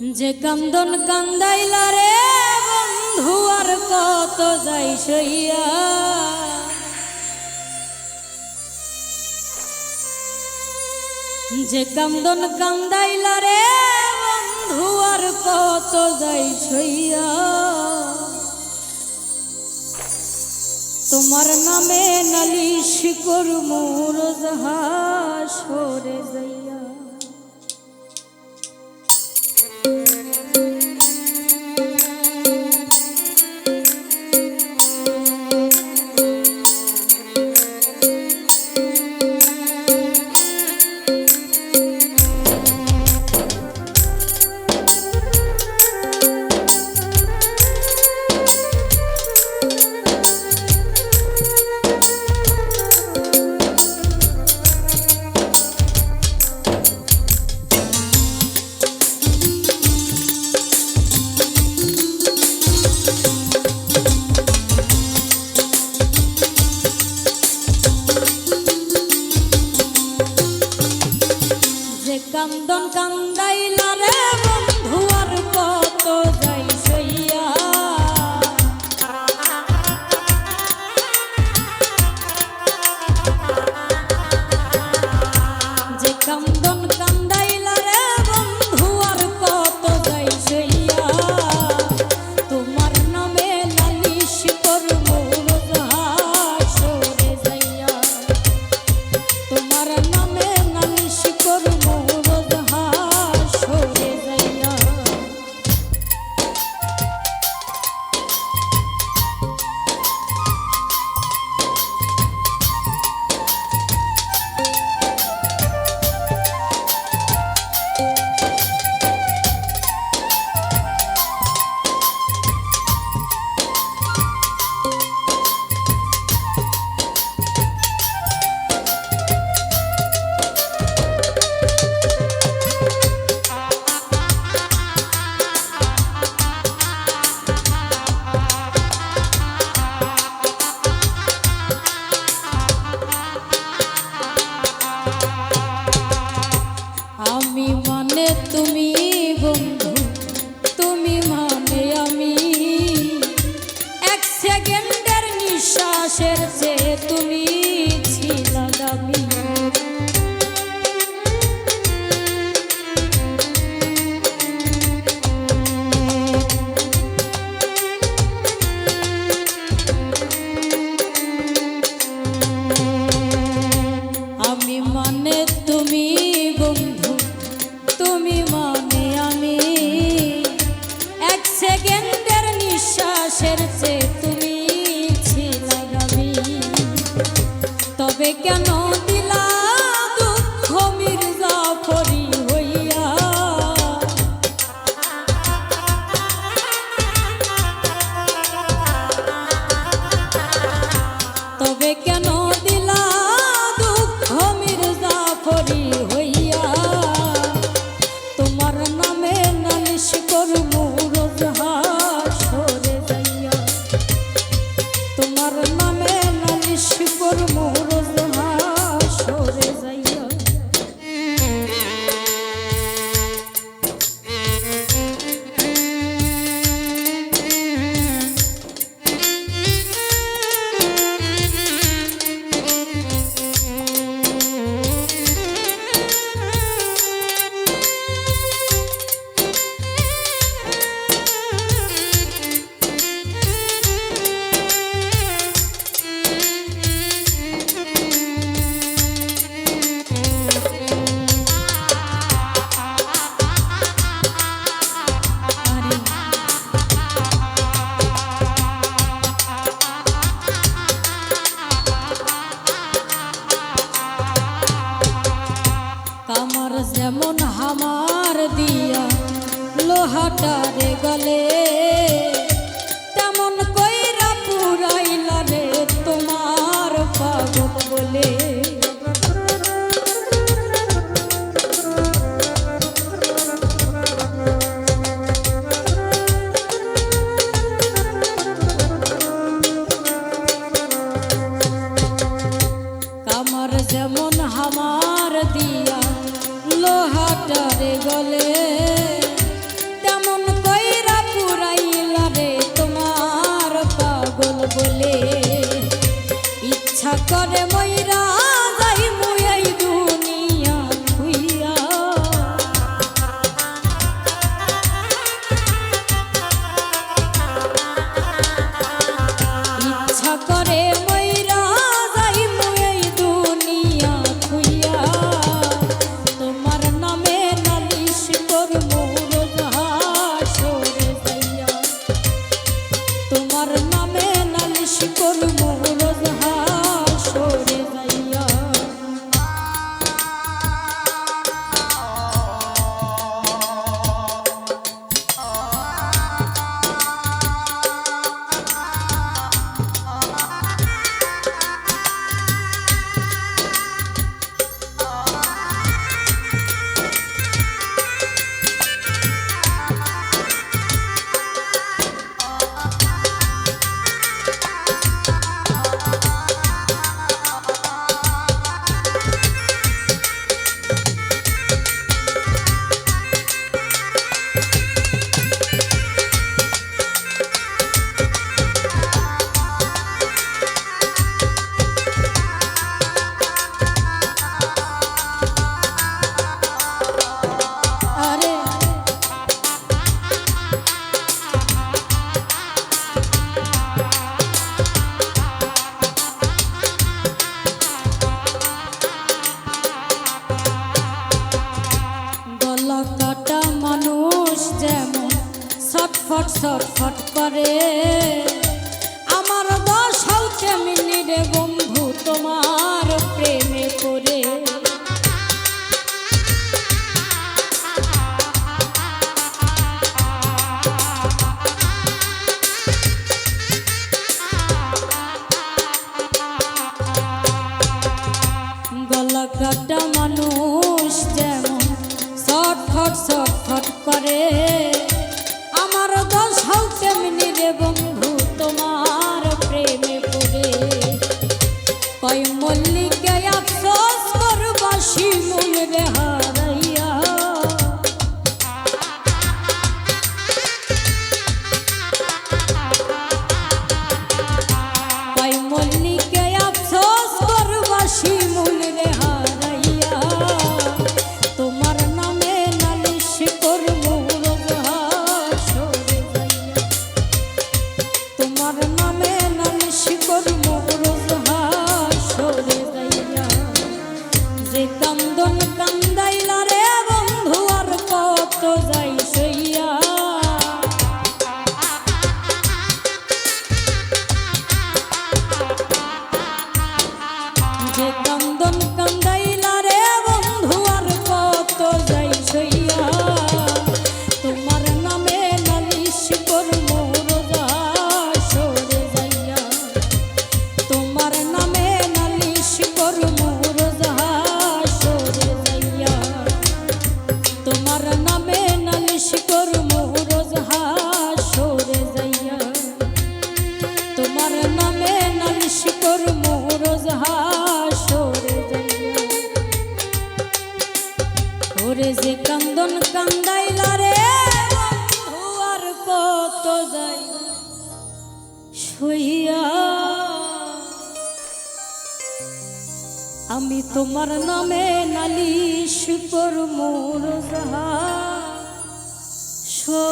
যে কান্দন কান্দাইলা রে বন্ধু, আর কত যাই সইয়া। যে কান্দন কান্দাইলা রে বন্ধু, আর কত যাই সইয়া। তোমার নামে নালিশ করমু, রোজ সরে যাইয়া। Don't come, Dylan. que anoche. ছাকরে করে ময়রা। llevo মন কান্দাইলা রে আর কত যাই শুইয়া। আমি তোমার নামে নালিশ করমুর যাহা শো